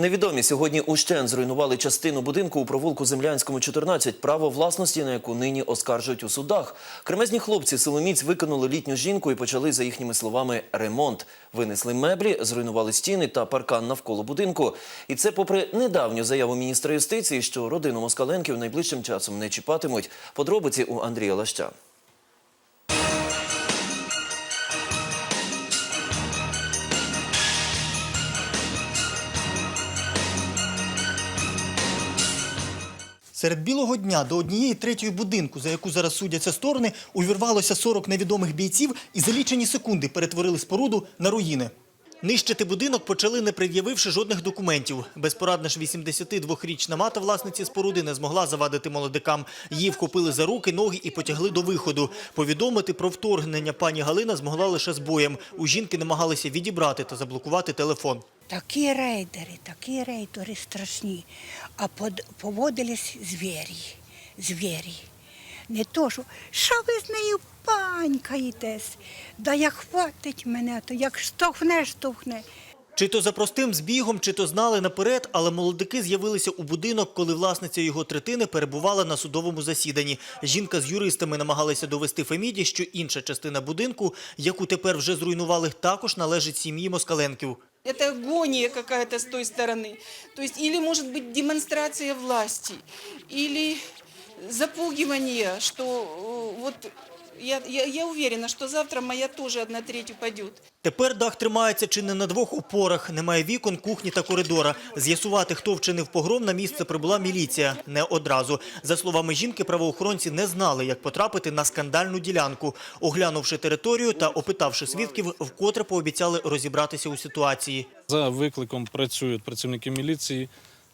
Невідомі сьогодні ущен зруйнували частину будинку у провулку Землянському 14, право власності на яку нині оскаржують у судах. Кремезні хлопці силоміць викинули літню жінку і почали, за їхніми словами, ремонт. Винесли меблі, зруйнували стіни та паркан навколо будинку. І це попри недавню заяву міністра юстиції, що родину Москаленків найближчим часом не чіпатимуть. Подробиці у Андрія Лаща. Серед білого дня до однієї третьої будинку, за яку зараз судяться сторони, увірвалося 40 невідомих бійців і за лічені секунди перетворили споруду на руїни. Нищити будинок почали, не пред'явивши жодних документів. Безпорадна ж 82-річна мати власниці споруди не змогла завадити молодикам. Її вхопили за руки, ноги і потягли до виходу. Повідомити про вторгнення пані Галина змогла лише з боєм. У жінки намагалися відібрати та заблокувати телефон. Такі рейдери, такі рейдери страшні, а поводились звірі, звірі. Не то, що, що ви з нею панькаєтесь? Да як хватить мене, то як штовхне, штовхне. Чи то за простим збігом, чи то знали наперед, але молодики з'явилися у будинок, коли власниця його третини перебувала на судовому засіданні. Жінка з юристами намагалася довести Феміді, що інша частина будинку, яку тепер вже зруйнували, також належить сім'ї Москаленків. Это агония какая-то с той стороны. То есть или может быть демонстрация власти, или запугивание, что э, вот я, я, я уверена, что завтра моя тоже одна треть упадет. Тепер дах тримається чи не на двох опорах, немає вікон, кухні та коридора. З'ясувати, хто вчинив погром, на місце прибула міліція. Не одразу. За словами жінки, правоохоронці не знали, як потрапити на скандальну ділянку. Оглянувши територію та опитавши свідків, вкотре пообіцяли розібратися у ситуації. За викликом працюють працівники міліції.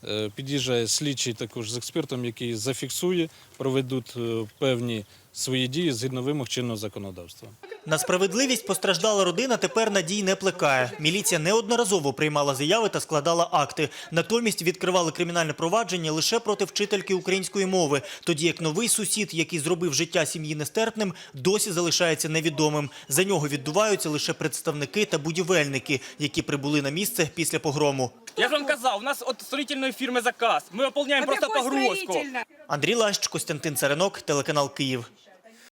Е, Під'їжджає слідчий також з експертом, який зафіксує, проведуть е, певні свої дії згідно вимог чинного законодавства. На справедливість постраждала родина тепер надій не плекає. Міліція неодноразово приймала заяви та складала акти. Натомість відкривали кримінальне провадження лише проти вчительки української мови, тоді як новий сусід, який зробив життя сім'ї нестерпним, досі залишається невідомим. За нього віддуваються лише представники та будівельники, які прибули на місце після погрому. Я ж вам казав, у нас от строительної фірми заказ. Ми виповняємо просто погрузку. Андрій Лащ, Костянтин Царинок, телеканал Київ.